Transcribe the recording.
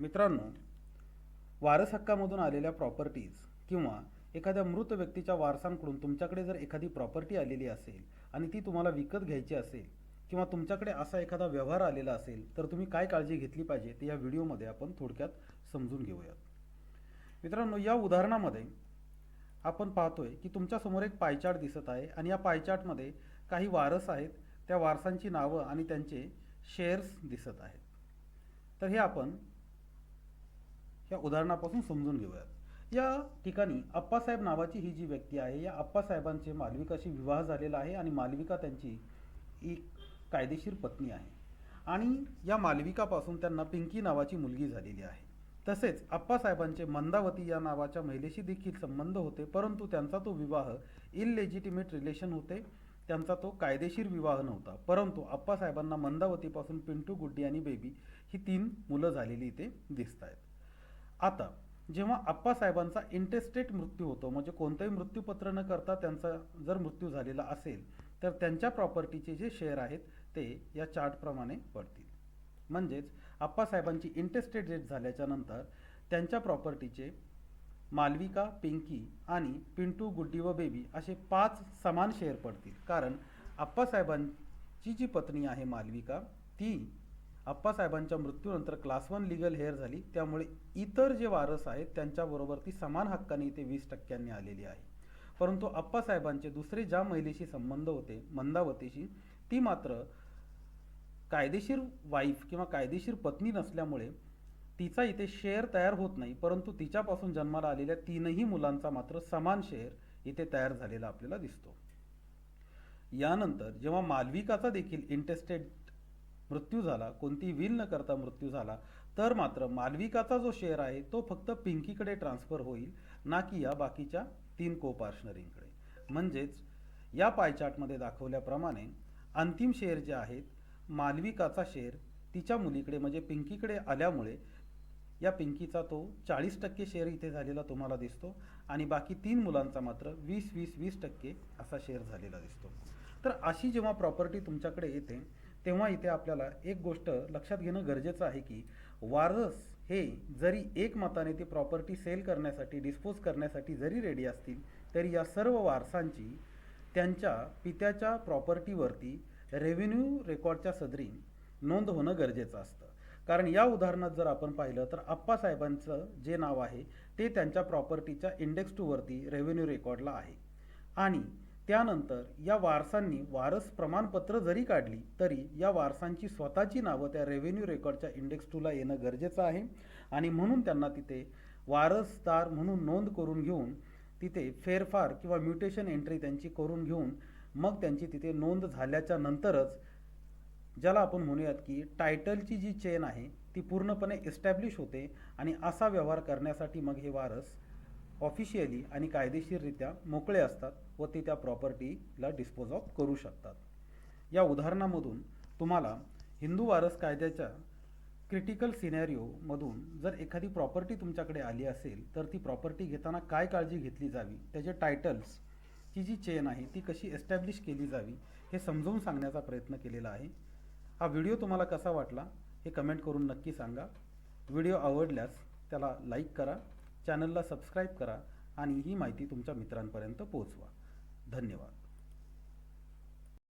मित्रांनो वारस हक्कामधून आलेल्या प्रॉपर्टीज किंवा एखाद्या मृत व्यक्तीच्या वारसांकडून तुमच्याकडे जर एखादी प्रॉपर्टी आलेली असेल आणि ती तुम्हाला विकत घ्यायची असेल किंवा तुमच्याकडे असा एखादा व्यवहार आलेला असेल तर तुम्ही काय काळजी घेतली पाहिजे ते या व्हिडिओमध्ये आपण थोडक्यात समजून घेऊयात. मित्रांनो या उदाहरणामध्ये आपण पाहतोय की तुमच्यासमोर एक पायचार्ट दिसत आहे आणि या पायचार्टमध्ये काही वारस आहेत त्या वारसांची नावं आणि त्यांचे शेअर्स दिसत आहेत. तर हे आपण या उदाहरणापासून समजून घेऊयात. या ठिकाणी अप्पासाहेब नावाची ही जी व्यक्ती आहे या अप्पासाहेबांचे मालविकाशी विवाह झालेला आहे आणि मालविका त्यांची एक कायदेशीर पत्नी आहे. आणि या मालविकापासून त्यांना पिंकी नावाची मुलगी झालेली आहे. तसेच अप्पासाहेबांचे मंदावती या नावाच्या महिलेशी देखील संबंध होते परंतु त्यांचा तो विवाह इललेजिटिमेट रिलेशन होते. त्यांचा तो कायदेशीर विवाह नव्हता परंतु अप्पासाहेबांना मंदावतीपासून पिंटू गुड्डी आणि बेबी ही तीन मुलं झालेली इथे दिसत आहेत आता जेव्हा आप्पासाहेबांचा इंटेस्टेट मृत्यू होतो म्हणजे कोणतंही मृत्यूपत्र न करता त्यांचा जर मृत्यू झालेला असेल तर त्यांच्या प्रॉपर्टीचे जे शेअर आहेत ते या चार्टप्रमाणे पडतील. म्हणजेच आप्पासाहेबांची इंटेस्टेट डेट झाल्याच्यानंतर त्यांच्या प्रॉपर्टीचे मालविका पिंकी आणि पिंटू गुड्डी व बेबी असे पाच समान शेअर पडतील. कारण आप्पासाहेबांची जी पत्नी आहे मालविका ती आप्पासाहेबांच्या मृत्यूनंतर क्लास वन लिगल हेअर झाली. त्यामुळे इतर जे वारस आहेत त्यांच्याबरोबर ती समान हक्काने इथे वीस टक्क्यांनी आलेली आहे. परंतु आप्पासाहेबांचे दुसरे ज्या महिलेशी संबंध होते मंदावतीशी ती मात्र कायदेशीर वाईफ किंवा कायदेशीर पत्नी नसल्यामुळे तिचा इथे शेअर तयार होत नाही. परंतु तिच्यापासून जन्माला आलेल्या तीनही मुलांचा मात्र समान शेअर इथे तयार झालेला आपल्याला दिसतो. यानंतर जेव्हा मालविकाचा देखील इंटेस्टेड मृत्यू झाला कोणती विल न करता मृत्यू झाला तर मात्र मालविकाचा जो शेअर आहे तो फक्त पिंकीकडे ट्रान्सफर होईल ना की या बाकीच्या तीन कोपार्शनरींकडे म्हणजेच या पायचार्टमध्ये दाखवल्याप्रमाणे अंतिम शेअर जे आहेत मालविकाचा शेअर तिच्या मुलीकडे म्हणजे पिंकीकडे आल्यामुळे या पिंकीचा तो चाळीस टक्के शेअर इथे झालेला तुम्हाला दिसतो आणि बाकी तीन मुलांचा मात्र वीस वीस वीस टक्के असा शेअर झालेला दिसतो. तर अशी जेव्हा प्रॉपर्टी तुमच्याकडे येते तेव्हा इथे आपल्याला एक गोष्ट लक्षात घेणं गरजेचं आहे की वारस हे जरी एक मताने ती प्रॉपर्टी सेल करण्यासाठी डिस्पोज करण्यासाठी जरी रेडी असतील तरी या सर्व वारसांची त्यांच्या पित्याच्या प्रॉपर्टीवरती रेव्हेन्यू रेकॉर्डच्या सदरी नोंद होणं गरजेचं असतं. कारण या उदाहरणात जर आपण पाहिलं तर आप्पासाहेबांचं जे नाव आहे ते त्यांच्या प्रॉपर्टीच्या इंडेक्स टूवरती रेव्हेन्यू रेकॉर्डला आहे. आणि त्यानंतर या वारसांनी वारस प्रमाणपत्र जरी काढली तरी या वारसांची स्वतःची नावं त्या रेव्हेन्यू रेकॉर्डच्या इंडेक्स टूला येणं गरजेचं आहे. आणि म्हणून त्यांना तिथे वारसदार म्हणून नोंद करून घेऊन तिथे फेरफार किंवा म्युटेशन एंट्री त्यांची करून घेऊन मग त्यांची तिथे नोंद झाल्याच्या नंतरच ज्याला आपण म्हणूयात की टायटलची जी चेन आहे ती पूर्णपणे एस्टॅब्लिश होते आणि असा व्यवहार करण्यासाठी मग हे वारस ऑफिशियली आणि कायदेशीररित्या मोकळे असतात व ते त्या प्रॉपर्टीला डिस्पोज ऑफ करू शकतात. या उदाहरणामधून तुम्हाला हिंदू वारस कायद्याच्या क्रिटिकल सिनॅरिओमधून जर एखादी प्रॉपर्टी तुमच्याकडे आली असेल तर ती प्रॉपर्टी घेताना काय काळजी घेतली जावी? त्याचे टायटल्स ची जी चेन आहे ती कशी एस्टॅब्लिश केली जावी हे समजवून सांगण्याचा प्रयत्न केलेला आहे. हा व्हिडिओ तुम्हाला कसा वाटला हे कमेंट करून नक्की सांगा. व्हिडिओ आवडल्यास त्याला लाईक करा. चॅनलला सबस्क्राईब करा आणि ही माहिती तुमच्या मित्रांपर्यंत पोहोचवा. धन्यवाद.